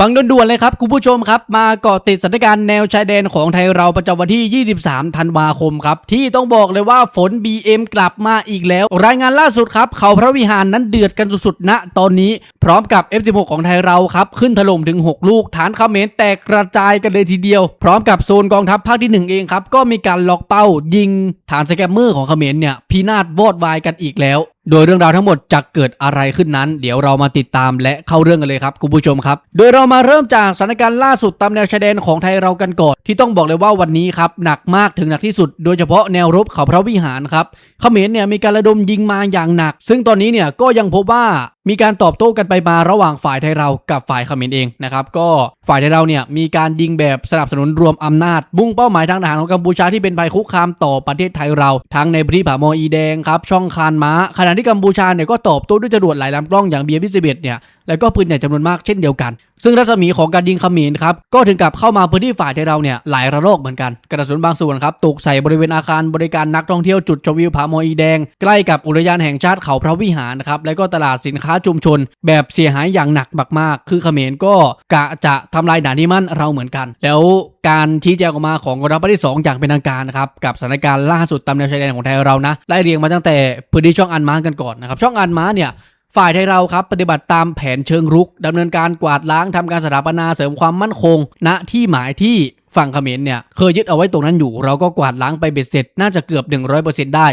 ฟังด่วนๆเลยครับ คุณผู้ชมครับ มาเกาะติดสถานการณ์แนวชายแดนของไทยเราประจำวันที่ 23 ธันวาคมครับ ที่ต้องบอกเลยว่าฝน BM กลับมาอีกแล้ว รายงานล่าสุดครับ เขาพระวิหารนั้นเดือดกันสุดๆณตอนนี้พร้อมกับ F16 ของไทยเราครับ ขึ้นถล่มถึง 6 ลูก ฐานเขมรแตกกระจายกันเลยทีเดียว พร้อมกับโซนกองทัพภาคที่ 1 เองครับก็มีการล็อกเป้ายิงฐานสแกมเมอร์ของเขมรเนี่ยพินาศวอดวายกันอีกแล้ว โดยเรื่องราวทั้งหมดจะเกิดอะไรขึ้นนั้น เดี๋ยวเรามาติดตามและเข้าเรื่องกันเลยครับคุณผู้ชมครับ โดยเรามาเริ่มจากสถานการณ์ล่าสุดตามแนวชายแดนของไทยเรากันก่อนที่ต้องบอกเลยว่าวันนี้ครับหนักมากถึงหนักที่สุด โดยเฉพาะแนวรบเขาพระวิหารครับเขมรเนี่ยมีการระดมยิงมาอย่างหนัก ซึ่งตอนนี้เนี่ยก็ยังพบว่า มีการตอบโต้กันไปมาระหว่างฝ่ายไทยเรากับฝ่ายเขมรเองนะครับก็ฝ่ายไทยเราเนี่ยมีการยิงแบบสนับสนุนรวมอำนาจมุ่งเป้าหมายทางทหารของกัมพูชาที่เป็นภัยคุกคามต่อประเทศไทยเรา ทั้งในพื้นที่ผาโมออีแดงครับช่องคานม้าขณะที่กัมพูชาเนี่ยก็ตอบโต้ด้วยจรวดหลายลำกล้องอย่างเบียร์พิเศษเนี่ย แล้วก็ปืนใหญ่จำนวนมากเช่นเดียวกัน ซึ่งรัศมีของการยิงขมรครับก็ถึงกับเข้ามาพื้นที่ฝ่ายไทยเราเนี่ยหลายระลอกเหมือนกันกระสุนบางส่วนครับตกใส่บริเวณอาคารบริการนักท่องเที่ยวจุดชมวิวผาหมอีแดง ใกล้กับอุทยานแห่งชาติเขาพระวิหารนะครับแล้วก็ตลาดสินค้าชุมชน แบบเสียหายอย่างหนักมากๆ คือเขมรก็กะจะทำลายด่านที่มั่นเราเหมือนกัน แล้วการชี้แจงออกมาของกองทัพภาคที่ 2 อย่างเป็นทางการนะครับกับสถานการณ์ล่าสุดตามแนวชายแดนของไทยเรานะไล่เรียงมาตั้งแต่พื้นที่ช่องอันม้ากันก่อนนะครับช่องอันม้าเนี่ย ฝ่ายไทยเราครับปฏิบัติตามแผนเชิงรุกดำเนินการกวาดล้างทำการสถาปนาเสริมความมั่นคง ณที่หมายที่ฝั่งเขมรเนี่ยเคยยึดเอาไว้ตรงนั้นอยู่ เราก็กวาดล้างไปเบ็ดเสร็จน่าจะเกือบ 100%ได้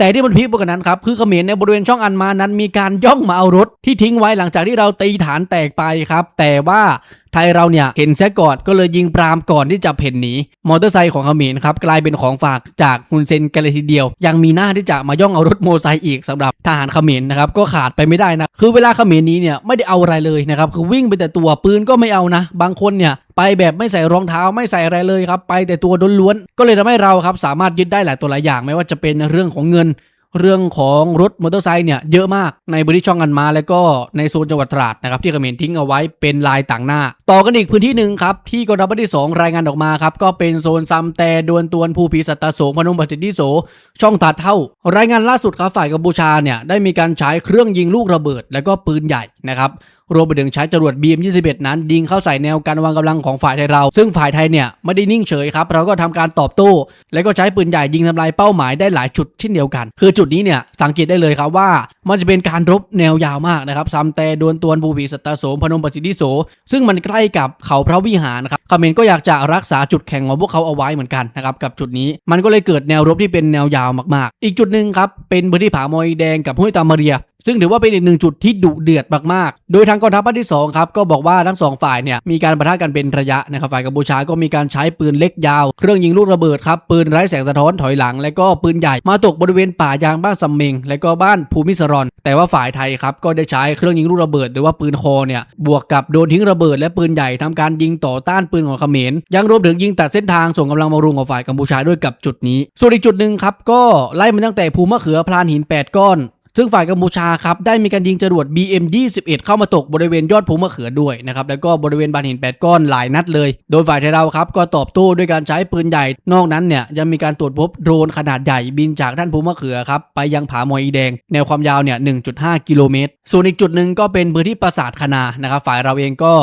แต่ที่มันพีคกว่านั้นครับคือเขมรในบริเวณช่องอันมานั้นมีการย่องมาเอารถที่ทิ้งไว้หลังจากที่เราตีฐานแตกไปครับ แต่ว่าไทยเราเนี่ยเห็นแซะก่อนก็เลยยิงปรามก่อนที่จะเพ่นหนีมอเตอร์ไซค์ของเขมรครับกลายเป็นของฝากจากฮุนเซนกันเลยทีเดียว ยังมีหน้าที่จะมาย่องเอารถโมไซค์อีกสำหรับทหารเขมรนะครับก็ขาดไปไม่ได้นะคือเวลาเขมรนี้เนี่ยไม่ได้เอาอะไรเลยนะครับคือวิ่งไปแต่ตัวปืนก็ไม่เอานะ บางคนเนี่ยไปแบบไม่ใส่รองเท้าไม่ใส่อะไรเลยครับไปแต่ตัวล้วนๆก็เลยทำให้เราครับสามารถยึดได้หลายตัวหลายอย่างไม่ว่าจะเป็นเรื่องของเงิน เรื่องของรถมอเตอร์ไซค์เนี่ยเยอะมากในบริช่องกันมา แล้วก็ในโซนจังหวัดตราดนะครับที่เขมรทิ้งเอาไว้เป็นลายต่างหน้า ต่อกันอีกพื้นที่หนึ่งครับที่กองทัพภาคที่2รายงานออกมาครับก็เป็นโซนซัมแต่ดวนตวนภูพีสัตตโสพนมปฏิทิโส ช่องตัดเท่า รายงานล่าสุดครับฝ่ายกัมพูชาเนี่ยได้มีการใช้เครื่องยิงลูกระเบิด และก็ปืนใหญ่นะครับ รวมไปถึงใช้จรวด BM21 นั้น ยิงเข้าใส่แนวการวางกำลังของฝ่ายไทยเรา ซึ่งฝ่ายไทยเนี่ยไม่ได้นิ่งเฉยครับ เราก็ทำการตอบโต้ และก็ใช้ปืนใหญ่ยิงทำลายเป้าหมายได้หลายจุดเช่นเดียวกัน คือจุดนี้เนี่ยสังเกตได้เลยครับว่า มันจะเป็นการรบแนวยาวมากนะครับซัมแต่ดวนตวนบูบีสตาโสมพนมปสิทธิโส ซึ่งมันใกล้กับเขาพระวิหารครับเขมรก็อยากจะรักษาจุดแข็งของพวกเขาเอาไว้เหมือนกันนะครับกับจุดนี้มันก็เลยเกิดแนวรบที่เป็นแนวยาวมากๆ อีกจุดหนึ่งครับเป็นพื้นที่ผามอยแดงกับห้วยตามาเรียซึ่งถือว่าเป็นอีกหนึ่งจุดที่ดุเดือดมากๆ โดยทางกองทัพภาคที่2ครับก็บอกว่าทั้งสองฝ่ายเนี่ยมีการประทะกันเป็นระยะนะครับฝ่ายกัมพูชาก็มีการใช้ปืนเล็กยาว เครื่องยิงลูกระเบิดครับปืนไร้แสงสะท้อนถอยหลัง และก็ปืนใหญ่มาตกบริเวณป่ายางบ้านซัมเมงและก็บ้านภูมิสรอน แต่ว่าฝ่ายไทยครับก็ได้ใช้เครื่องยิงลูกระเบิด หรือว่าปืนคอเนี่ยบวกกับโดนทิ้งระเบิด และปืนใหญ่ทำการยิงต่อต้านปืนของเขมรยังรวมถึงยิงตัดเส้นทางส่งกำลังมารุงของฝ่ายกัมพูชาด้วยกับจุดนี้ ส่วนอีกจุดหนึ่งครับก็ไล่มาตั้งแต่ภูมะเขือพลานหิน 8 ก้อน ซึ่งฝ่ายกัมพูชาครับได้มีการยิงจรวด BM 21 เข้ามาตกบริเวณยอดภูมะเขือด้วยนะครับแล้วก็บริเวณบานหิน 8 ก้อนหลายนัดเลย โดยฝ่ายไทยเราครับก็ตอบโต้ด้วยการใช้ปืนใหญ่ นอกนั้นเนี่ยยังมีการตรวจพบโดรนขนาดใหญ่บินจากด้านภูมะเขือครับไปยังผาหมอยอีแดง แนวความยาวเนี่ย 1.5 กิโลเมตร ส่วนอีกจุดหนึ่งก็เป็นพื้นที่ปราสาทคณานะครับฝ่ายเราเองก็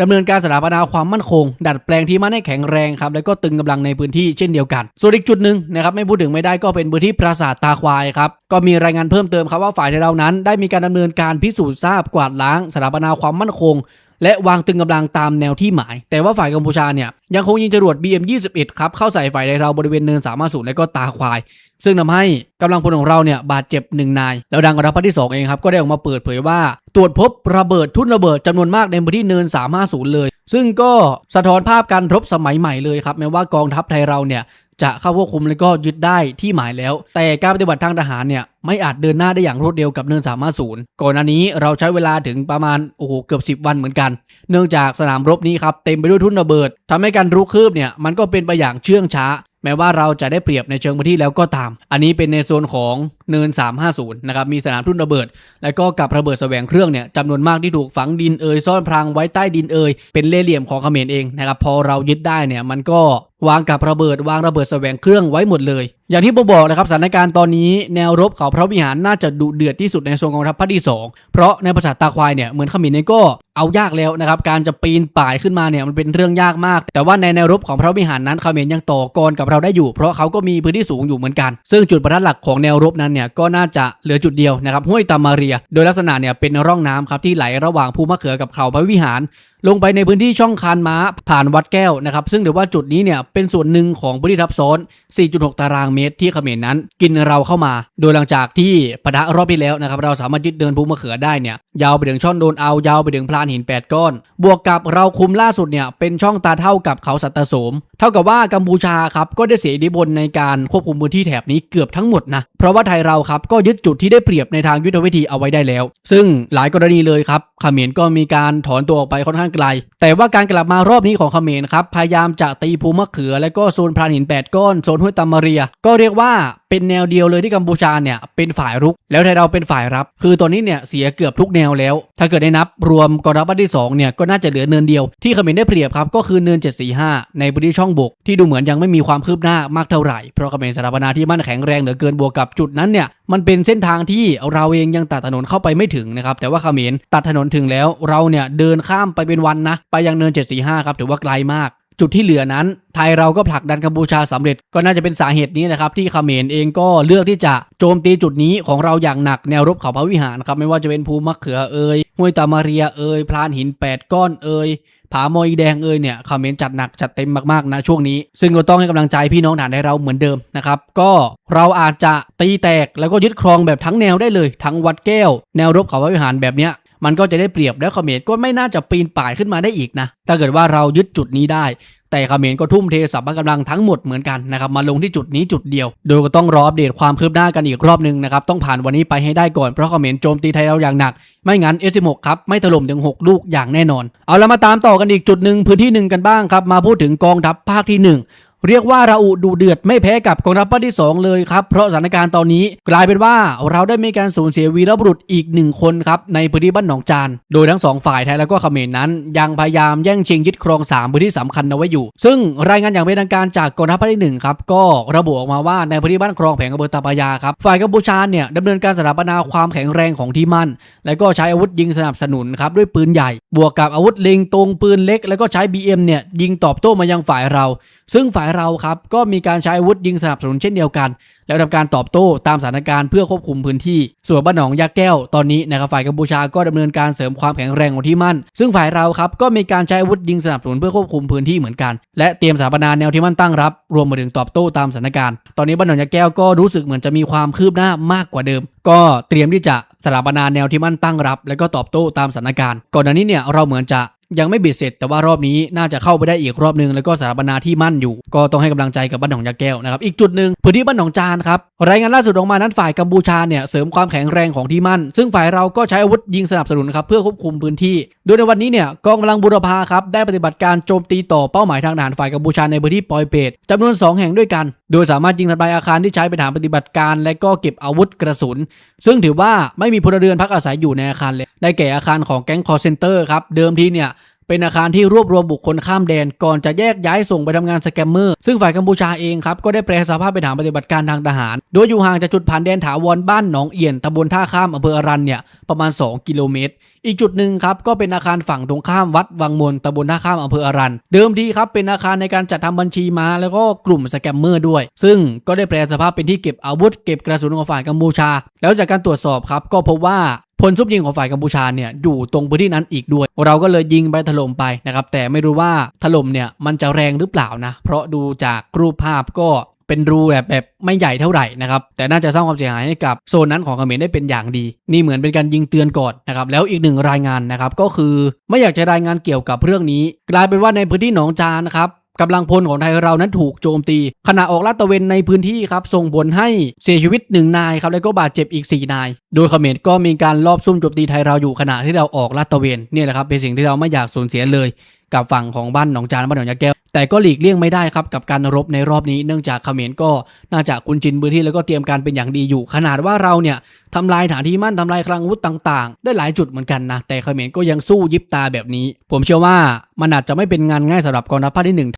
ดำเนินการสถาปนาความมั่นคง ดัดแปลงที่มันให้แข็งแรงครับแล้วก็ตึงกำลังในพื้นที่เช่นเดียวกัน ส่วนอีกจุดหนึ่งนะครับไม่พูดถึงไม่ได้ก็เป็นพื้นที่ปราสาทตาควายครับก็มีรายงานเพิ่มเติมครับว่าฝ่ายไทยเรานั้น ได้มีการดำเนินการพิสูจน์ทราบกวาดล้างสถาปนาความมั่นคง และวางตึงกำลังตามแนวที่หมาย แต่ว่าฝ่ายกัมพูชาเนี่ยยังคงยิงจรวด BM21 ครับเข้าใส่ฝ่ายไทยเราบริเวณเนินสามารถสูและก็ตาควาย ซึ่งทำให้กำลังพลของเราเนี่ยบาดเจ็บหนึ่งนายแล้วดังกระพัดที่ 2 เองครับก็ได้ออกมาเปิดเผยว่า ตรวจพบระเบิดทุ่นระเบิดจำนวนมากในพื้นที่เนิน350เลย ซึ่งก็สะท้อนภาพการรบสมัยใหม่เลยครับแม้ว่ากองทัพไทยเราเนี่ย จะเข้าควบคุมและก็ยึดได้ที่หมายแล้ว แต่การปฏิบัติทางทหารเนี่ยไม่อาจเดินหน้าได้อย่างรวดเร็วกับเนิน350ก่อนหน้านี้เราใช้เวลาถึงประมาณโอ้โหเกือบ 10 วันเหมือนกัน เนื่องจากสนามรบนี้ครับเต็มไปด้วยทุ่นระเบิดทำให้การรุกคืบเนี่ยมันก็เป็นไปอย่างเชื่องช้า แม้ว่าเราจะได้เปรียบในเชิงพื้นที่แล้วก็ตาม อันนี้เป็นในโซนของเนิน 350 นะครับมีสนามทุ่นระเบิด และก็กับระเบิดแสวงเครื่องเนี่ยจำนวนมากที่ถูกฝังดินเอ่ยซ่อนพรางไว้ใต้ดินเอ่ยเป็นเล่เหลี่ยมของเขมรเองนะครับพอเรายึดได้เนี่ยมันก็ วางกับระเบิดวางระเบิดแสวงเครื่องไว้หมดเลย อย่างที่ผมบอกนะครับสถานการณ์ตอนนี้แนวรบเขาพระวิหารน่าจะดุเดือดที่สุดในโซนกองทัพภาคที่สองเพราะในภาษาตาควายเนี่ยเหมือนขมินเนี่ยก็เอายากแล้วนะครับการจะปีนป่ายขึ้นมาเนี่ยมันเป็นเรื่องยากมาก แต่ว่าในแนวรบของพระวิหารนั้นเขมินยังต่อกรกับเราได้อยู่ เพราะเขาก็มีพื้นที่สูงอยู่เหมือนกัน ซึ่งจุดประทัดหลักของแนวรบนั้นเนี่ยก็น่าจะเหลือจุดเดียวนะครับห้วยตามาเรีย โดยลักษณะเนี่ยเป็นร่องน้ำครับที่ไหลระหว่างภูมะเขือกับเขาพระวิหาร ลงไปในพื้นที่ช่องคานม้าผ่านวัดแก้วนะครับซึ่งถือว่าจุดนี้เนี่ยเป็นส่วนหนึ่งของพื้นที่ทับซ้อน 4.6 ตารางเมตรที่เขมรนั้น กินเราเข้ามา โดยหลังจากที่ปะทะรอบที่แล้วนะครับเราสามารถยึดเดินภูมะเขือได้เนี่ยยาวไปถึงช่องโดนเอายาวไปถึงพลานหิน 8 ก้อน บวกกับเราคุมล่าสุดเนี่ยเป็นช่องตาเท่ากับเขาสัตตสม เท่ากับว่ากัมพูชาครับก็ได้เสียอิทธิพลในการควบคุมพื้นที่แถบนี้เกือบทั้งหมดนะเพราะว่าไทยเราครับก็ยึดจุดที่ได้เปรียบในทางยุทธวิธีเอาไว้ได้แล้ว ซึ่งหลายกรณีเลยครับเขมรก็มีการถอนตัวออกไปค่อนข้างไกล แต่ว่าการกลับมารอบนี้ของเขมรครับพยายามจะตีภูมะเขือและก็โซนพรานหิน 8 ก้อน โซนห้วยตามาเรีย ก็เรียกว่าเป็นแนวเดียวเลยที่กัมพูชาเนี่ยเป็นฝ่ายรุก แล้วไทยเราเป็นฝ่ายรับ คือตอนนี้เนี่ยเสียเกือบทุกแนวแล้ว ถ้าเกิดได้นับรวมกองทัพภาคที่2เนี่ยก็น่าจะเหลือเนินเดียวที่เขมรได้เปรียบครับก็คือเนิน 745 ในพื้นที่ช่องบก ที่ดูเหมือนยังไม่มีความคืบหน้ามากเท่าไหร่เพราะเขมรสถาปนาที่มั่นแข็งแรงเหลือเกินบวกกับจุดนั้นเนี่ยมันเป็นเส้นทางที่เราเองยังตัดถนนเข้าไปไม่ถึงนะครับแต่ว่าเขมรตัดถนนถึงแล้วเราเนี่ยเดินข้ามไปเป็นวันนะไปยังเนิน 745 ครับถือว่าไกลมาก จุดที่เหลือนั้น ไทยเราก็ผลักดันกัมพูชาสำเร็จก็น่าจะเป็นสาเหตุนี้นะครับที่เขมรเองก็เลือกที่จะโจมตีจุดนี้ของเราอย่างหนักแนวรบเขาพระวิหารครับไม่ว่าจะเป็นภูมะเขือเอยห้วยตามาเรียเอยพลานหิน 8 ก้อนเอยผาโมอยแดงเอยเนี่ยเขมรจัดหนักจัดเต็มมากๆนะช่วงนี้ ซึ่งก็ต้องให้กำลังใจพี่น้องฐานไทยเราเหมือนเดิมนะครับ ก็เราอาจจะตีแตกแล้วก็ยึดครองแบบทั้งแนวได้เลย ทั้งวัดแก้ว แนวรบเขาพระวิหารแบบเนี้ย มันก็จะได้เปรียบแล้วเขมรก็ไม่น่าจะปีนป่ายขึ้นมาได้อีกนะ ถ้าเกิดว่าเรายึดจุดนี้ได้ แต่เขมรก็ทุ่มเทสัพพกำลังทั้งหมดเหมือนกันนะครับมาลงที่จุดนี้จุดเดียว โดยก็ต้องรออัปเดตความคืบหน้ากันอีกรอบหนึ่งนะครับต้องผ่านวันนี้ไปให้ได้ก่อนเพราะเขมรโจมตีไทยเราอย่างหนัก ไม่งั้น S16 ครับไม่ถล่มถึง 6 ลูกอย่างแน่นอน เอาละมาตามต่อกันอีกจุดหนึ่งพื้นที่หนึ่งกันบ้างครับมาพูดถึงกองทัพภาคที่หนึ่ง เรียกว่าเราอุดูเดือดไม่แพ้กับกองทัพภาคที่ 2 เลยครับ เพราะสถานการณ์ตอนนี้กลายเป็นว่าเราได้มีการสูญเสียวีรบุรุษอีกหนึ่งคนครับในพื้นที่บ้านหนองจาน โดยทั้งสองฝ่ายไทยแล้วก็เขมรนั้น ยังพยายามแย่งชิงยึดครองสามพื้นที่สำคัญเอาไว้อยู่ ซึ่งรายงานอย่างเป็นทางการจากกองทัพภาคที่หนึ่งครับก็ระบุออกมาว่าในพื้นที่บ้านครองแผงอำเภอตาปายาครับฝ่ายกัมพูชาเนี่ยดำเนินการสถาปนาความแข็งแรงของที่มั่น แล้วก็ใช้อาวุธยิงสนับสนุนครับด้วยปืนใหญ่ บวกกับอาวุธเล็งตรงปืนเล็ก แล้วก็ใช้ BM เนี่ยยิงตอบโต้มายังฝ่ายเรา ซึ่งฝ่ายเราครับ ก็มีการใช้อาวุธยิงสนับสนุนเช่นเดียวกัน แล้วทำการตอบโต้ตามสถานการณ์เพื่อควบคุมพื้นที่ ส่วนบ้านหนองยาแก้วตอนนี้นะครับฝ่ายกัมพูชาก็ดำเนินการเสริมความแข็งแรงของที่มั่น ซึ่งฝ่ายเราครับก็มีการใช้อาวุธยิงสนับสนุนเพื่อควบคุมพื้นที่เหมือนกัน และเตรียมสถาปนาแนวที่มั่นตั้งรับ รวมมาถึงตอบโต้ตามสถานการณ์ ตอนนี้บ้านหนองยาแก้วก็รู้สึกเหมือนจะมีความคืบหน้ามากกว่าเดิม ก็เตรียมที่จะสถาปนาแนวที่มั่นตั้งรับ แล้วก็ตอบโต้ตามสถานการณ์ ก่อนหน้านี้เนี่ยเราเหมือนจะ ยังไม่เบียดเสร็จแต่ว่ารอบนี้น่าจะเข้าไปได้อีกรอบนึง แล้วก็สถาปนาที่มั่นอยู่ ก็ต้องให้กำลังใจกับบ้านหนองยาแก้วนะครับอีกจุดหนึ่งพื้นที่บ้านหนองจานครับรายงานล่าสุดออกมานั้นฝ่ายกัมพูชาเนี่ยเสริมความแข็งแรงของที่มั่น ซึ่งฝ่ายเราก็ใช้อาวุธยิงสนับสนุนครับเพื่อควบคุมพื้นที่ โดยในวันนี้เนี่ยกองกำลังบูรพาครับได้ปฏิบัติการโจมตีต่อเป้าหมายทางทหารฝ่ายกัมพูชาในพื้นที่ปอยเปตจำนวน 2 แห่งด้วยกัน โดยสามารถยิงทำลายอาคารที่ใช้เป็นฐานปฏิบัติการ และก็เก็บอาวุธกระสุน ซึ่งถือว่าไม่มีพลเรือนพักอาศัยอยู่ในอาคารเลยได้แก่อาคารของแก๊งคอร์เซนเตอร์ครับเดิมทีเนี่ย เป็นอาคารที่รวบรวมบุคคลข้ามแดน ก่อนจะแยกย้ายส่งไปทำงานสแกมเมอร์ ซึ่งฝ่ายกัมพูชาเองครับ ก็ได้แปลสภาพเป็นฐานปฏิบัติการทางทหาร โดยอยู่ห่างจากจุดผ่านแดนถาวรบ้านหนองเอียนตำบลท่าข้ามอำเภออรันเนี่ยประมาณ 2 กิโลเมตร อีกจุดหนึ่งครับก็เป็นอาคารฝั่งตรงข้ามวัดวังมนตำบลท่าข้ามอำเภออรัน เดิมทีครับเป็นอาคารในการจัดทำบัญชีมาแล้วก็กลุ่มสแกมเมอร์ด้วย ซึ่งก็ได้แปลสภาพเป็นที่เก็บอาวุธ เก็บกระสุนของฝ่ายกัมพูชา แล้วจากการตรวจสอบครับก็พบว่า พลซุบยิงของฝ่ายกัมพูชาเนี่ยอยู่ตรงพื้นที่นั้นอีกด้วย เราก็เลยยิงไปถล่มไปนะครับแต่ไม่รู้ว่าถล่มเนี่ยมันจะแรงหรือเปล่านะ เพราะดูจากรูปภาพก็เป็นรูแบบแบบไม่ใหญ่เท่าไหร่นะครับแต่น่าจะสร้างความเสียหายให้กับโซนนั้นของเขมรได้เป็นอย่างดี นี่เหมือนเป็นการยิงเตือนก่อนนะครับแล้วอีกหนึ่งรายงานนะครับก็คือไม่อยากจะรายงานเกี่ยวกับเรื่องนี้ กลายเป็นว่าในพื้นที่หนองจานนะครับ กำลังพลของไทยเรานั้นถูกโจมตี ขณะออกลาดตระเวนในพื้นที่ครับส่งผลให้เสียชีวิตหนึ่งนายครับแล้วก็บาดเจ็บอีก 4 นาย โดยเขมรก็มีการลอบซุ่มโจมตีไทยเราอยู่ขณะที่เราออกลาดตระเวนเนี่ยแหละครับเป็นสิ่งที่เราไม่อยากสูญเสียเลย กับฝั่งของบ้านหนองจานบ้านหนองยาแก้วแต่ก็หลีกเลี่ยงไม่ได้ครับกับการรบในรอบนี้ เนื่องจากเขมรก็น่าจะคุ้นชินพื้นที่แล้วก็เตรียมการเป็นอย่างดีอยู่ ขนาดว่าเราเนี่ยทำลายฐานที่มั่นทำลายคลังอาวุธต่างๆ ได้หลายจุดเหมือนกันนะแต่เขมรก็ยังสู้ยิบตาแบบนี้ ผมเชื่อว่ามันอาจจะไม่เป็นงานง่ายสำหรับกองทัพภาคที่หนึ่ง